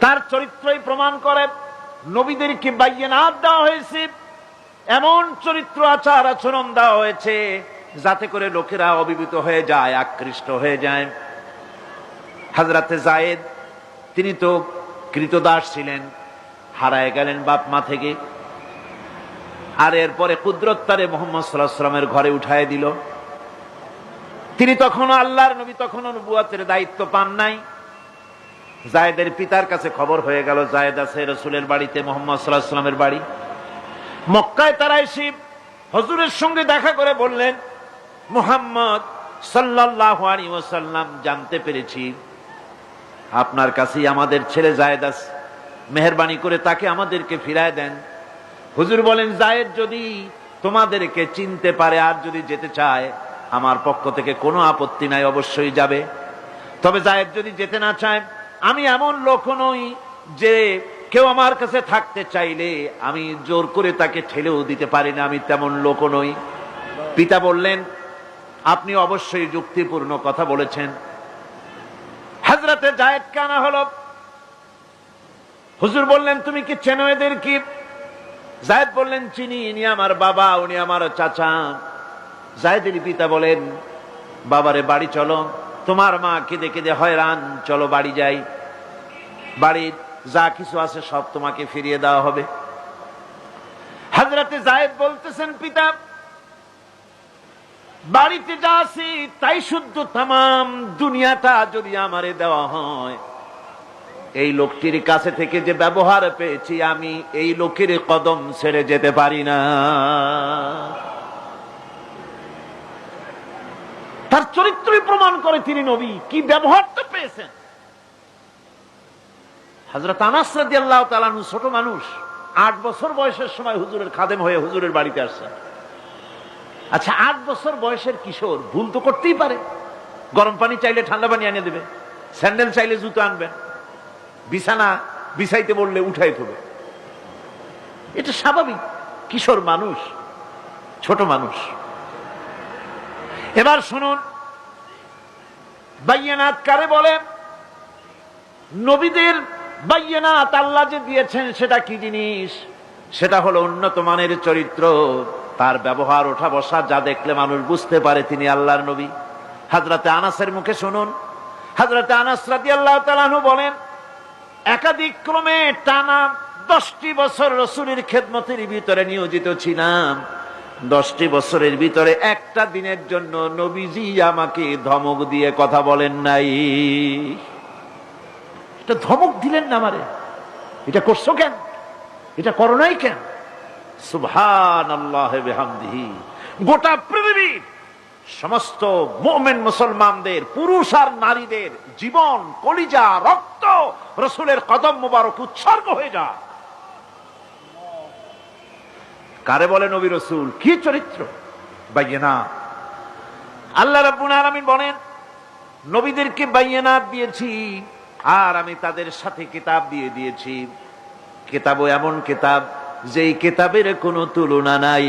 তার চরিত্রই প্রমাণ করে। নবীদেরকে বাইয়ানাত দেওয়া হয়েছে। এমন চরিত্র আচার আচরণ দেওয়া হয়েছে, যাতে করে লোকেরা অবিবিত হয়ে যায়, আকৃষ্ট হয়ে যায়। হাজরাতে জায়েদ তিনি তো কৃতদাস ছিলেন, হারায় গেলেন বাপ মা থেকে। আর এরপরে কুদরত্তারে মোহাম্মদ সাল্লাহ সাল্লামের ঘরে উঠায় দিল। তিনি তখনও আল্লাহর নবী তখনও নবুয়াতের দায়িত্ব পান নাই। জায়েদের পিতার কাছে খবর হয়ে গেল, জায়েদ আছে রসুলের বাড়িতে, মোহাম্মদ সাল্লাহ সাল্লামের বাড়ি। মক্কায় তারা এসে হজুরের সঙ্গে দেখা করে বললেন, মুহাম্মদ সাল্লাহ জানতে পেরেছি, আপনার কাছেই আমাদের ছেলে জায়েদ আছে। মেহরবানি করে তাকে আমাদেরকে ফিরায় দেন। হুজুর বলেন, জায়েদ যদি তোমাদেরকে চিনতে পারে আর যদি যেতে চায়, আমার পক্ষ থেকে কোনো আপত্তি নাই, অবশ্যই যাবে। তবে জায়েদ যদি যেতে না চায় আমি এমন লোক নই যে কেউ আমার কাছে থাকতে চাইলে আমি জোর করে তাকে ঠেলেও দিতে পারি না, আমি তেমন লোক নই। পিতা বললেন, আপনি অবশ্যই যুক্তিপূর্ণ কথা বলেছেন। হাজরাতে জায়েদ কানা হলো। হুজুর বললেন, তুমি কি চেনো এদের কি? জায়েদ বললেন, চিনি, ইনি আমার বাবা, উনি আমার চাচা। জায়েদের পিতা বলেন, বাবারে বাড়ি চলো। তোমার মা কেঁদে কেঁদে হয়রান, চলো বাড়ি যাই। বাড়ির যা কিছু আছে সব তোমাকে ফিরিয়ে দেওয়া হবে। হাজরাতে জায়েদ বলতেছেন, পিতা, বাড়িতে যা আছি তাই শুদ্ধ তাম দুনিয়াটা যদি আমারে দেওয়া হয়। এই লোকটির কাছে থেকে যে ব্যবহার পেয়েছি আমি, এই লোকের কদম ছেড়ে যেতে পারি না। তার চরিত্রই প্রমাণ করে তিনি নবী। কি ব্যবহারটা পেয়েছেন? হাজরত আনহু ছোট মানুষ, আট বছর বয়সের সময় হুজুরের খাদেম হয়ে হুজুরের বাড়িতে আসছেন। আচ্ছা আট বছর বয়সের কিশোর, ভুল তো করতেই পারে। গরম পানি চাইলে ঠান্ডা পানি এনে দেবে, স্যান্ডেল চাইলে জুতো আনবেন বিছানা বিছাইতে বললে উঠাই থবে এটা স্বাভাবিক। কিশোর মানুষ, ছোট মানুষ। এবার শুনুন। বাইয়ানাত কারে বলে? নবীদের বাইয়ানাত আল্লাহ যে দিয়েছেন, সেটা কি জিনিস? সেটা হলো উন্নত মানের চরিত্র। তার ব্যবহার ওঠা বসা যা দেখলে মানুষ বুঝতে পারে তিনি আল্লাহর নবী। হাজরাতে আনাসের মুখে শুনুন। হাজরাতে আনাস রাদি আল্লাহ তালানু বলেন, একাধিক ক্রমে টানা দশটি বছর রসুলের খেদমতের ভিতরে নিয়োজিত ছিলাম। দশটি বছরের ভিতরে একটা দিনের জন্য নবীজি আমাকে ধমক দিয়ে কথা বলেন নাই। এটা ধমক দিলেন না আমারে। এটা করছ কেন? এটা করো নাই কেন? গোটা পৃথিবীর সমস্ত মোমেন মুসলমানদের, পুরুষ আর নারীদের জীবন, কলিজা, রক্ত, রসুলের কদম মুবারক উৎসর্গ হয়ে যায়। কারে বলে নবী রসুল? কি চরিত্র? বাইয়েনা। আল্লাহ আর আলামিন বলেন, নবীদেরকে বাইয়েনাত দিয়েছি, আর আমি তাদের সাথে কিতাব দিয়ে দিয়েছি। কিতাবও এমন কিতাব, যেই কিতাবের কোনো তুলনা নাই।